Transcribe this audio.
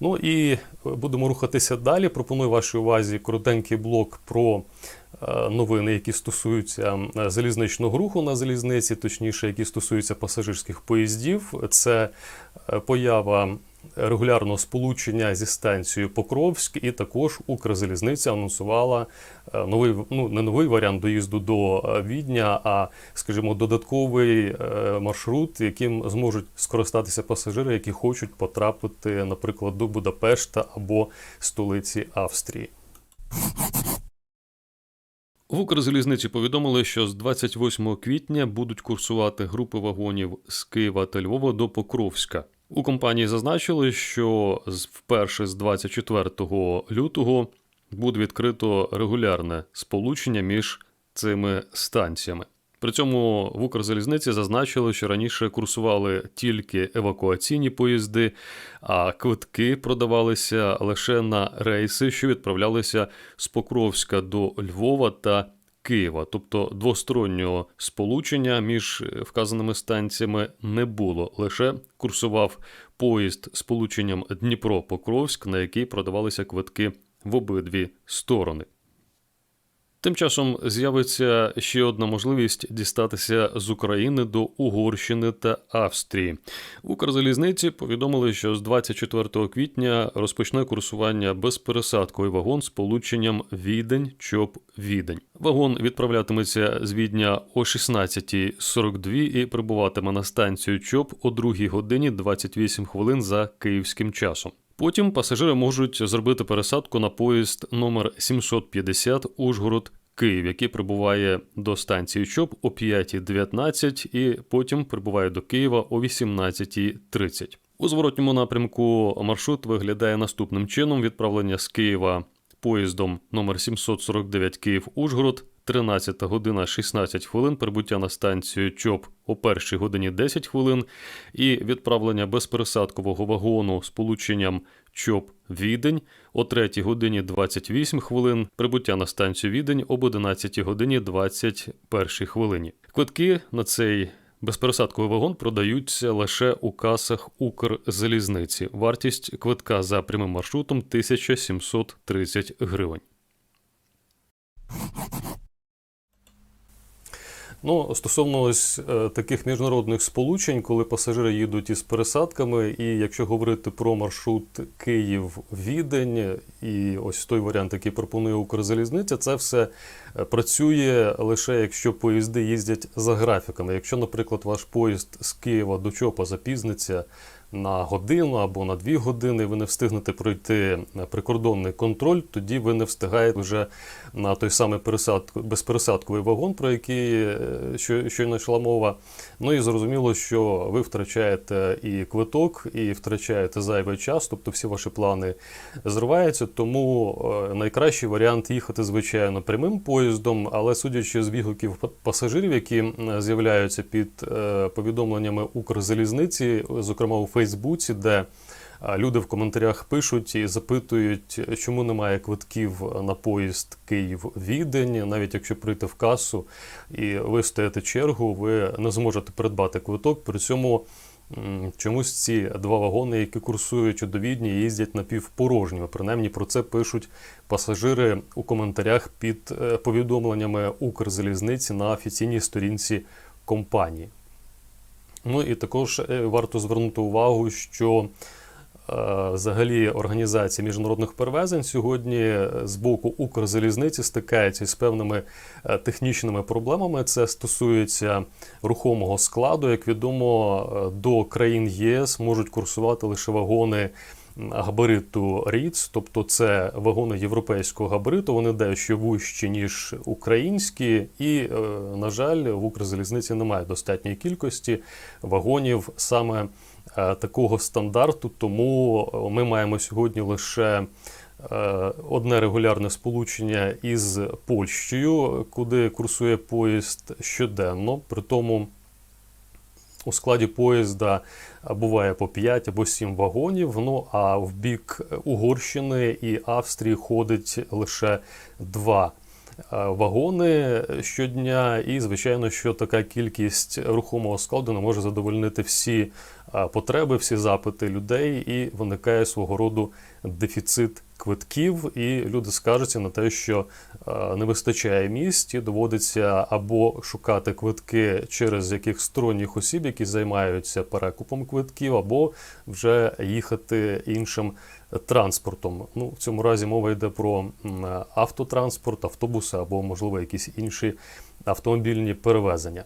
Ну і будемо рухатися далі. Пропоную вашій увазі коротенький блок про е, новини, які стосуються е, залізничного руху на залізниці, точніше, які стосуються пасажирських поїздів. Це е, поява регулярного сполучення зі станцією Покровськ, і також Укрзалізниця анонсувала е, новий ну не новий варіант доїзду до е, Відня, а скажімо, додатковий е, маршрут, яким зможуть скористатися пасажири, які хочуть потрапити, наприклад, до Будапешта або столиці Австрії. В Укрзалізниці повідомили, що з 28 квітня будуть курсувати групи вагонів з Києва та Львова до Покровська. У компанії зазначили, що вперше з 24 лютого буде відкрито регулярне сполучення між цими станціями. При цьому в Укрзалізниці зазначили, що раніше курсували тільки евакуаційні поїзди, а квитки продавалися лише на рейси, що відправлялися з Покровська до Львова та Києва. Тобто двостороннього сполучення між вказаними станціями не було. Лише курсував поїзд з полученням Дніпро-Покровськ, на який продавалися квитки в обидві сторони. Тим часом з'явиться ще одна можливість дістатися з України до Угорщини та Австрії. Укрзалізниці повідомили, що з 24 квітня розпочне курсування безпересадковий вагон з полученням Відень чоп Відень. Вагон відправлятиметься з Відня о 16.42 і прибуватиме на станцію ЧОП о 2 годині 28 хвилин за київським часом. Потім пасажири можуть зробити пересадку на поїзд номер 750 Ужгород. Київ, який прибуває до станції ЧОП о 5.19 і потім прибуває до Києва о 18.30. У зворотньому напрямку маршрут виглядає наступним чином: відправлення з Києва поїздом. Номер 749 Київ Ужгород, 13 година 16 хвилин, прибуття на станцію ЧОП о 1 годині 10 хвилин, і відправлення безпересадкового вагону з полученням ЧОП Відень о 3 годині 28 хвилин, прибуття на станцію Відень об 11 годині 21 хвилині. Квитки на цей безпересадковий вагон продаються лише у касах Укрзалізниці. Вартість квитка за прямим маршрутом 1730 гривень. Ну, стосовно ось е, таких міжнародних сполучень, коли пасажири їдуть із пересадками, і якщо говорити про маршрут Київ-Відень, і ось той варіант, який пропонує Укрзалізниця, це все е, працює лише якщо поїзди їздять за графіками. Якщо, наприклад, ваш поїзд з Києва до Чопа запізниться на годину або на дві години, ви не встигнете пройти прикордонний контроль, тоді ви не встигаєте вже на той самий пересад... безпересадковий вагон, про який е, що- щойно йшла мова. Ну і зрозуміло, що ви втрачаєте і квиток, і втрачаєте зайвий час, тобто всі ваші плани зриваються. Тому е, найкращий варіант їхати, звичайно, прямим поїздом, але судячи з відгуків пасажирів, які з'являються під е, повідомленнями Укрзалізниці, зокрема у Фейсбуці, де Люди в коментарях пишуть і запитують, чому немає квитків на поїзд Київ-Відень. Навіть якщо прийти в касу і вистояти чергу, ви не зможете придбати квиток. При цьому чомусь ці два вагони, які курсують до Відні, їздять напівпорожніми. Принаймні про це пишуть пасажири у коментарях під е, повідомленнями Укрзалізниці на офіційній сторінці компанії. Ну і також е, варто звернути увагу, що е, взагалі організація міжнародних перевезень сьогодні е, з боку Укрзалізниці стикається з певними технічними проблемами. Це стосується рухомого складу. Як відомо, до країн ЄС можуть курсувати лише вагони. Габариту РІЦ, тобто це вагони європейського габариту, вони дещо вищі, ніж українські, і, е, на жаль, в Укрзалізниці немає достатньої кількості вагонів саме е, такого стандарту, тому ми маємо сьогодні лише е, одне регулярне сполучення із Польщею, куди курсує поїзд щоденно. При тому у складі поїзда буває по 5 або 7 вагонів. Ну а в бік Угорщини і Австрії ходить лише два вагони щодня, і звичайно, що така кількість рухомого складу не може задовольнити всі потреби, всі запити людей, і виникає свого роду дефіцит квитків, і люди скаржаться на те, що е, не вистачає місць, і доводиться або шукати квитки через яких сторонніх осіб, які займаються перекупом квитків, або вже їхати іншим транспортом. Ну, в цьому разі мова йде про автотранспорт, автобуси або, можливо, якісь інші автомобільні перевезення.